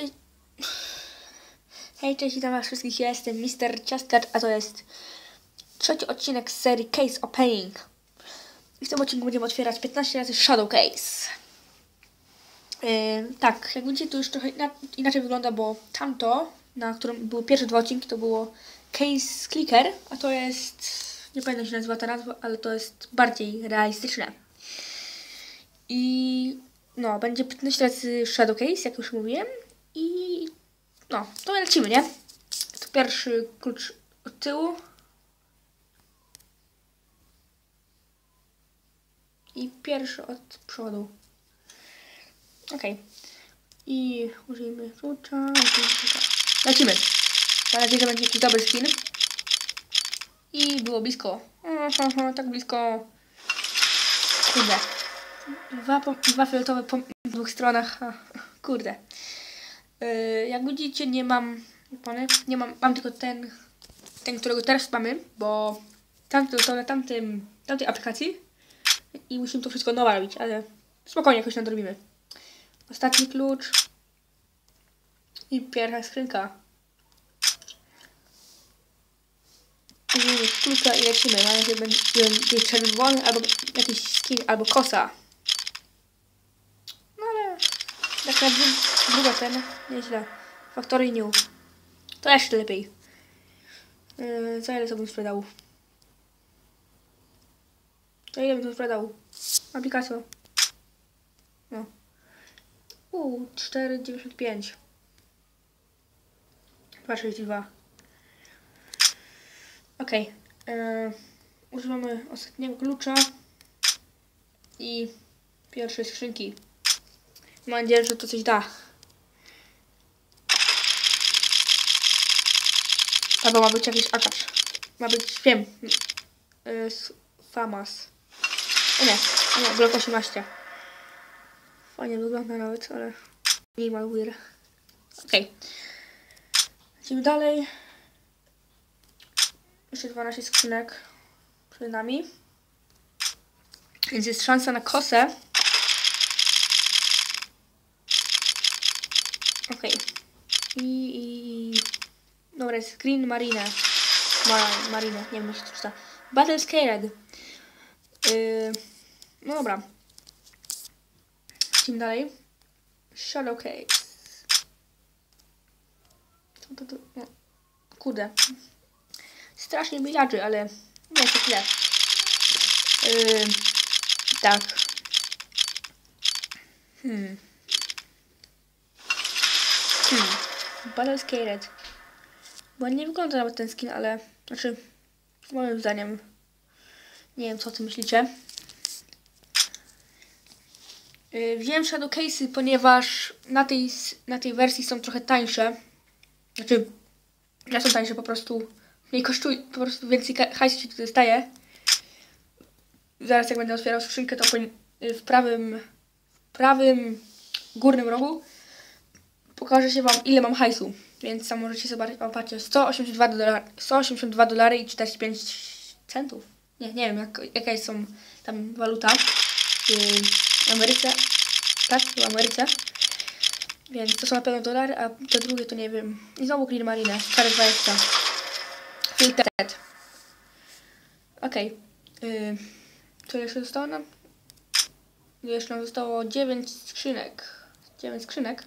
cześć. Hej, cześć, witam was wszystkich, ja jestem Mr. Ciastkacz, a to jest trzeci odcinek z serii Case Opening. I w tym odcinku będziemy otwierać 15 razy Shadow Case. Yy, tak, jak widzicie, to już trochę ina- inaczej wygląda, bo tamto, na którym były pierwsze dwa odcinki, to było Case Clicker, a to jest, nie pamiętam się nazywa ta nazwa, ale to jest bardziej realistyczne. I no, będzie 15 razy Shadow Case, jak już mówiłem. I no, to lecimy, nie? To pierwszy klucz od tyłu. I pierwszy od przodu. Okej. I użyjmy klucza. Lecimy. Mam nadzieję, że będzie jakiś dobry skin. I było blisko. Aha, tak blisko. Kurde. Dwa, dwa fioletowe po dwóch stronach. Kurde. Yy, jak widzicie, nie mam opony. Nie mam, mam tylko ten, ten, którego teraz mamy, bo tamty został na tamtym, tamtej aplikacji i musimy to wszystko nowa robić, ale spokojnie jakoś nadrobimy. Ostatni klucz i pierwsza skrzynka. Użyjemy klucza i lecimy. Nadzieję, że będzie będzie czerwony albo jakiś skin, albo kosa. No ale tak na dłu- długo ten, nieźle. Factory New. To jeszcze lepiej. Yy, za ile to bym sprzedał? Za ile bym to sprzedał? Aplikacją. No. Uuu, 4,95. 2,62. Okej. Yy, używamy ostatniego klucza i pierwszej skrzynki. Mam nadzieję, że to coś da. Albo ma być jakiś akacz. Ma być, wiem, yy, Famas. O nie, o nie, blok 18. Fajnie wygląda nawet, ale nie ma weird. Okej. Lecimy dalej. Jeszcze 12 skrzynek przed nami. Więc jest szansa na kosę. Okej. I, i, i... Dobra, jest Green Marine. Ma, Marine, nie wiem jak się to czyta. Battle Scared. Yy, no dobra. Lecimy dalej. Shadow Case. To, to, to, no. Kurde. Strasznie bijaczy, ale nie to źle. Yy, tak. Hmm. Hmm. Battle Scared. Bo nie wygląda nawet ten skin, ale... Znaczy, moim zdaniem... Nie wiem, co o tym myślicie. Yy, wziąłem Shadow Case'y, ponieważ na tej, na tej wersji są trochę tańsze. Znaczy, nie są tańsze, po prostu mniej kosztują, po prostu więcej hajsu się tu dostaje. Zaraz jak będę otwierał skrzynkę, to y, w prawym, w prawym górnym rogu pokaże się Wam ile mam hajsu. Więc tam możecie zobaczyć, o patrzcie, 182 dolary, 182 dolary i 45 centów. Nie, nie wiem jak, jaka jest są tam waluta w Ameryce. Tak, w Ameryce. Więc to są na pewno dolary, a te drugie to nie wiem. I znowu Clean Marine, stare 20. Filtret. Okej. Okay. Co jeszcze zostało nam? Jeszcze nam zostało 9 skrzynek. 9 skrzynek.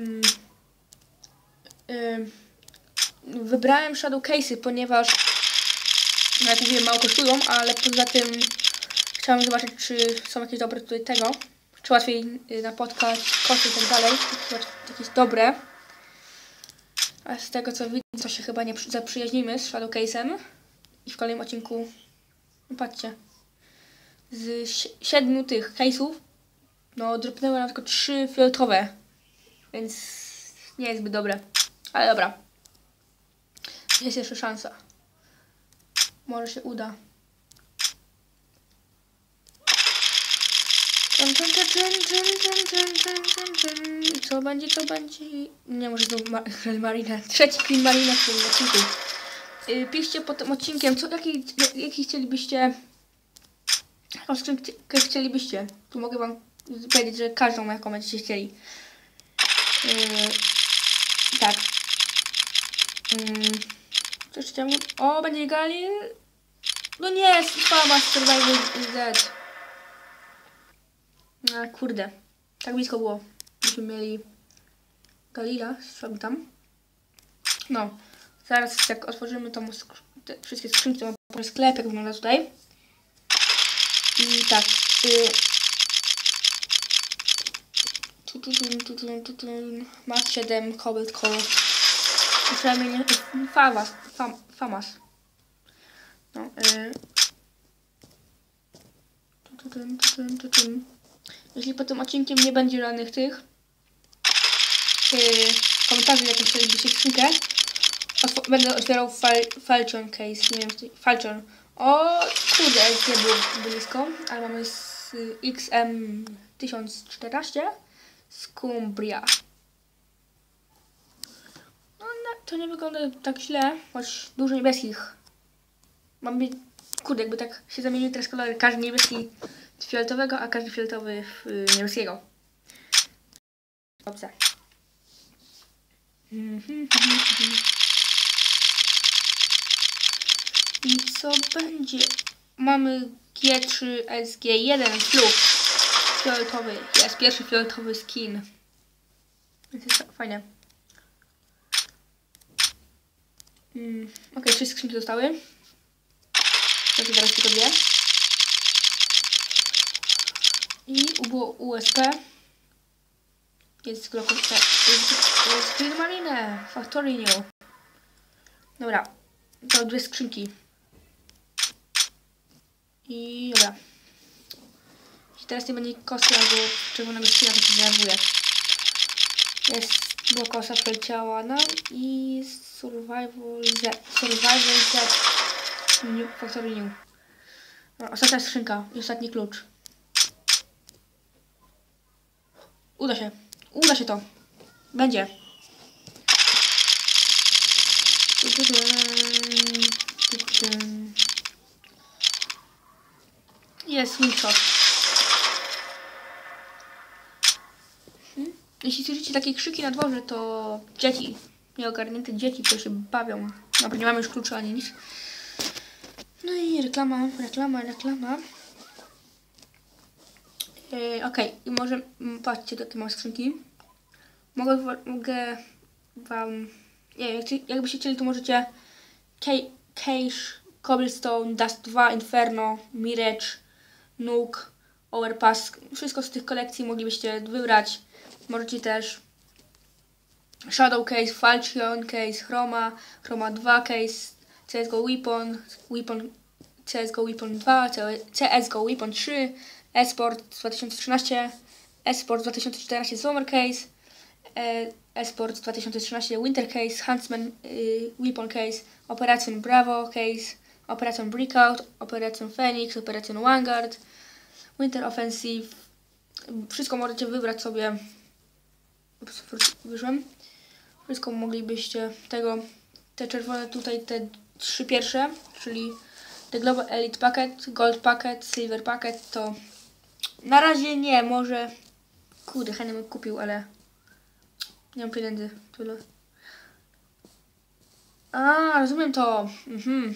Mm. Ym. Wybrałem Shadow Case'y, ponieważ no jak mówiłem, mało kosztują, ale poza tym chciałam zobaczyć, czy są jakieś dobre tutaj tego. Czy łatwiej y, napotkać kosy i tak dalej. Jakieś dobre. A z tego co widzę, to się chyba nie przy- zaprzyjaźnimy z Shadow Case'em. I w kolejnym odcinku, no patrzcie, z si- siedmiu tych case'ów, no dropnęły na tylko trzy fioletowe. Więc nie jest zbyt dobre. Ale dobra. Jest jeszcze szansa. Może się uda. Co będzie, co będzie. Nie, może znowu ma Marina. Trzeci film Marina w tym odcinku. Y, piszcie pod tym odcinkiem, co, jaki, jaki chcielibyście... Jaką chcielibyście? Tu mogę wam powiedzieć, że każdą moją komentarz chcieli. Yy, tak. Yy, co jeszcze chciałem... O, będzie gali. No nie, Fama Survival Z. A kurde. Tak blisko było. Byśmy mieli Galila, tam. No. Zaraz jak otworzymy tą sk- te wszystkie skrzynki, to mam sklep, jak wygląda tutaj. I tak. Y tu, tu, tu, tu, tu, tu, tu. Masz 7 Cobalt Core. Przynajmniej nie. Famas. Fam, famas. No. Y. Jeśli po tym odcinkiem nie będzie żadnych tych yy, komentarzy, jakie chcielibyście skrzynkę, będę otwierał fal Falcon case, nie wiem, Falcon. O, kurde, nie było blisko, ale mamy z y, XM1014 Scumbria. No, to nie wygląda tak źle, choć dużo niebieskich. Mam, mi- kurde, jakby tak się zamieniły teraz kolory, każdy niebieski w fioletowego, a każdy fioletowy w y, niebieskiego. Dobrze. I co będzie? Mamy G3 SG1 Flux fioletowy. Jest pierwszy fioletowy skin. Więc jest fajnie. Mm, ok, wszystkie skrzynki zostały. To zaraz tylko dwie. I było USP. Jest jest, jest Green Marine Factory New. Dobra, to dwie skrzynki. I dobra. Teraz nie będzie kosy albo czerwonego skina, to się zdenerwuje. Jest była kosa przeleciała i Survival Z. Survival Z. New, Factory New. Dobra, ostatnia skrzynka i ostatni klucz. Uda się. Uda się to. Będzie. Jest screenshot. Hmm? Jeśli słyszycie takie krzyki na dworze, to dzieci, nieogarnięte dzieci, które się bawią. Dobra, nie mamy już klucza ani nic. No i reklama, reklama, reklama. Yy, Okej, i może mm, patrzcie tej małej skrzynki. Mogę, mogę wam. Nie wiem, jak- jakbyście chcieli, to możecie Ca- Cache, Cobblestone, Dust 2, Inferno, Mirage, Nuke, Overpass. Wszystko z tych kolekcji moglibyście wybrać. Możecie też Shadow Case, Falchion Case, Chroma, Chroma 2 Case, CSGO Weapon, Weapon CSGO Weapon 2, CSGO Weapon 3, Esport 2013, Esport 2014 Summer Case, e, Esport 2013 Winter Case, Huntsman y, Weapon Case, Operation Bravo Case, Operation Breakout, Operation Phoenix, Operation Vanguard, Winter Offensive. Wszystko możecie wybrać sobie. Ups, wróć- Wyszłem. Wszystko moglibyście tego, te czerwone tutaj, te trzy pierwsze, czyli The Global Elite Packet, Gold Packet, Silver Packet, to na razie nie, może kurde, chętnie bym kupił, ale nie mam pieniędzy. Tyle. A, rozumiem to. Mhm.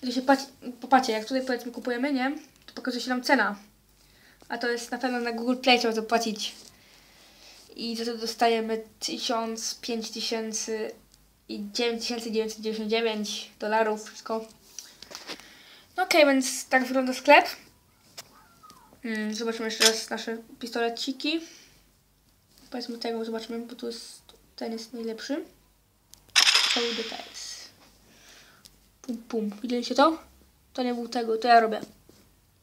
Kiedy się patrz, popatrzcie, jak tutaj powiedzmy kupujemy, nie? To pokazuje się nam cena. A to jest na pewno na Google Play trzeba zapłacić. I za to dostajemy 1000, 5000 i 9999 dolarów, wszystko. No okej, więc tak wygląda sklep. Mm, zobaczmy jeszcze raz nasze pistoleciki. Powiedzmy tego, zobaczmy, bo tu jest, ten jest najlepszy. Show details. Pum, pum. Widzieliście to? To nie był tego, to ja robię.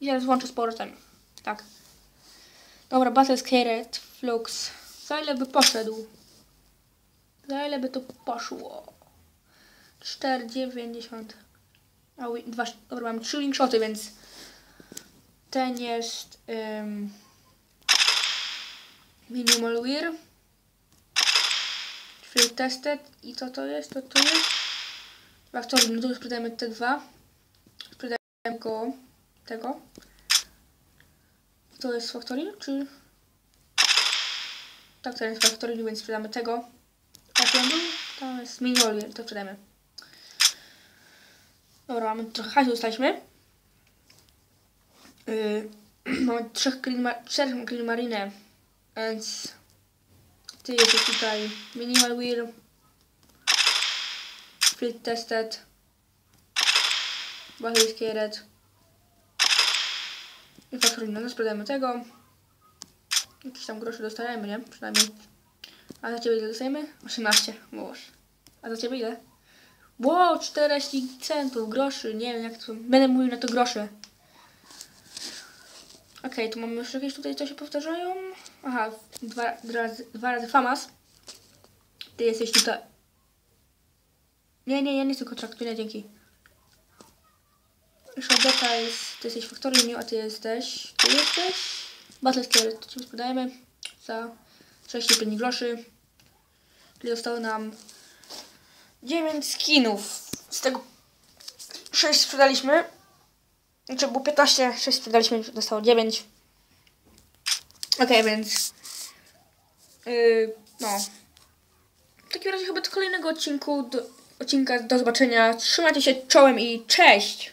I teraz włączę z powrotem. Tak. Dobra, Battle Scared, Flux. Za ile by poszedł? Za ile by to poszło? 4,90. A, wi- dwa, dobra, mam trzy linkshoty, więc ten jest um, Minimal Wear. Field Tested. I co to jest? To to jest? Faktory, no to sprzedajemy te dwa. Sprzedajemy go tego. To jest Factory, czy... Tak, to jest Factory, więc sprzedamy tego. Był? To jest Minioli, to sprzedamy. Dobra, mamy trochę hajsu dostaliśmy. Yy, mamy trzech clean, ma- czterech clean marine, więc ty jesteś tutaj minimal wheel, field tested, battery scared i factory, no sprzedajemy tego. Jakieś tam grosze dostajemy, nie? Przynajmniej. A za ciebie ile dostajemy? 18. Boże. A za ciebie ile? Wow, 40 centów, groszy, nie wiem jak to... Będę mówił na to grosze. Okej, tu mamy już jakieś tutaj, co się powtarzają. Aha, dwa, dwa, razy, dwa razy famas. Ty jesteś tutaj... Nie, nie, ja nie chcę kontraktu, nie, dzięki. Shordeta jest... Ty jesteś Factory New, a ty jesteś... Ty jesteś... Battle Scare, to ci sprzedajemy za 65 groszy. Czyli zostało nam 9 skinów. Z tego 6 sprzedaliśmy. Znaczy było 15, 6 sprzedaliśmy, zostało 9. Okej, więc... Yy, no. W takim razie chyba do kolejnego odcinku, do, odcinka do zobaczenia. Trzymajcie się czołem i cześć!